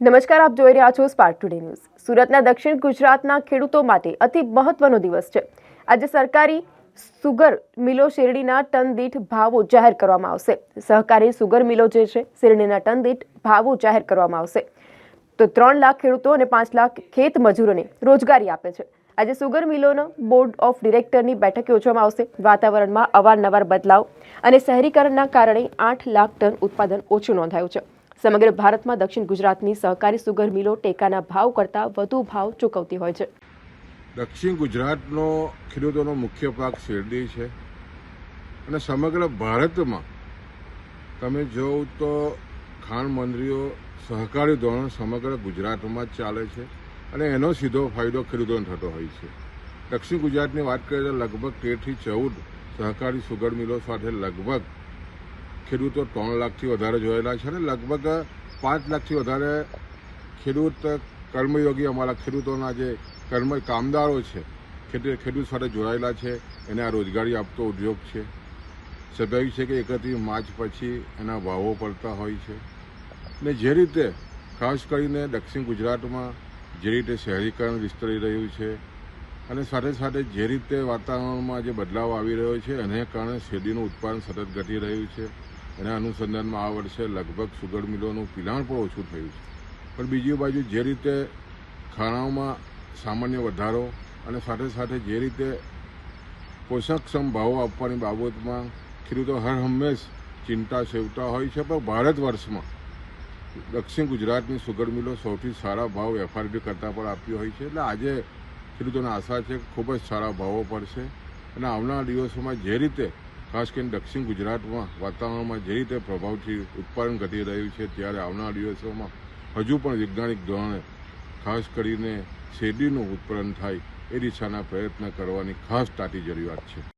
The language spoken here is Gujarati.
નમસ્કાર, આપ જોઈ રહ્યા છો સ્પાર્ક ટુડે ન્યૂઝ સુરતના દક્ષિણ ગુજરાતના ખેડૂતો માટે અતિ મહત્વનો દિવસ છે. આજે સરકારી સુગર મિલો શેરડીના ટન દીઠ ભાવો જાહેર કરવામાં આવશે. સહકારી સુગર મિલો જે છે, શેરડીના ટન દીઠ ભાવો જાહેર કરવામાં આવશે. તો ત્રણ લાખ ખેડૂતો અને પાંચ લાખ ખેત મજૂરોને રોજગારી આપે છે. આજે સુગર મિલોનો બોર્ડ ઓફ ડિરેક્ટરની બેઠક યોજવામાં આવશે. વાતાવરણમાં અવારનવાર બદલાવ અને શહેરીકરણના કારણે આઠ લાખ ટન ઉત્પાદન ઓછું નોંધાયું છે. સમગ્ર ભારતમાં દક્ષિણ ગુજરાતની સહકારી સુગર મિલો ટેકાના ભાવ કરતાં વધુ ભાવ ચૂકવતી હોય છે. દક્ષિણ ગુજરાતનો ખેડૂતોનો મુખ્ય પાક શેરડી છે અને સમગ્ર ભારતમાં તમે જોવ તો ખાણ મંડળીઓ સહકારી ધોરણ સમગ્ર ગુજરાતમાં જ ચાલે છે અને એનો સીધો ફાયદો ખેડૂતોને થતો હોય છે. દક્ષિણ ગુજરાતની વાત કરીએ તો લગભગ તેરથી ચૌદ સહકારી સુગર મિલો સાથે લગભગ ખેડૂતો ત્રણ લાખથી વધારે જોયેલા છે અને લગભગ પાંચ લાખથી વધારે ખેડૂત કર્મયોગી અમારા ખેડૂતોના જે કર્મ કામદારો છે ખેડૂત સાથે જોડાયેલા છે, એને આ રોજગારી આપતો ઉદ્યોગ છે. સ્વાભાવિક છે કે એકત્રીસ માર્ચ પછી એના ભાવો પડતા હોય છે. ને જે રીતે ખાસ કરીને દક્ષિણ ગુજરાતમાં જે રીતે શહેરીકરણ વિસ્તરી રહ્યું છે અને સાથે સાથે જે રીતે વાતાવરણમાં જે બદલાવ આવી રહ્યો છે, એને કારણે શેરડીનું ઉત્પાદન સતત ઘટી રહ્યું છે. એના અનુસંધાનમાં આ વર્ષે લગભગ સુગર મિલોનું પિલાણ પણ ઓછું થયું છે. પણ બીજી બાજુ જે રીતે ખાણાઓમાં સામાન્ય વધારો અને સાથે સાથે જે રીતે પોષકક્ષમ ભાવો આપવાની બાબતમાં ખેડૂતો હર હંમેશ ચિંતા સેવતા હોય છે, પણ ભારત વર્ષમાં દક્ષિણ ગુજરાતની સુગર મિલો સૌથી સારા ભાવ એફઆરપી કરતાં પણ આપ્યો હોય છે. એટલે આજે ખેડૂતોને આશા છે ખૂબ જ સારા ભાવો પડશે. અને આવનારા દિવસોમાં જે રીતે ખાસ કરીને દક્ષિણ ગુજરાતમાં વાતાવરણમાં જે રીતે પ્રભાવથી ઉત્પાદન ઘટી રહ્યું છે ત્યારે આવનારા દિવસોમાં હજુ પણ વૈજ્ઞાનિક ધોરણે ખાસ કરીને શેરડીનું ઉત્પાદન થાય એ દિશાના પ્રયત્ન કરવાની ખાસ તાતી જરૂરિયાત છે.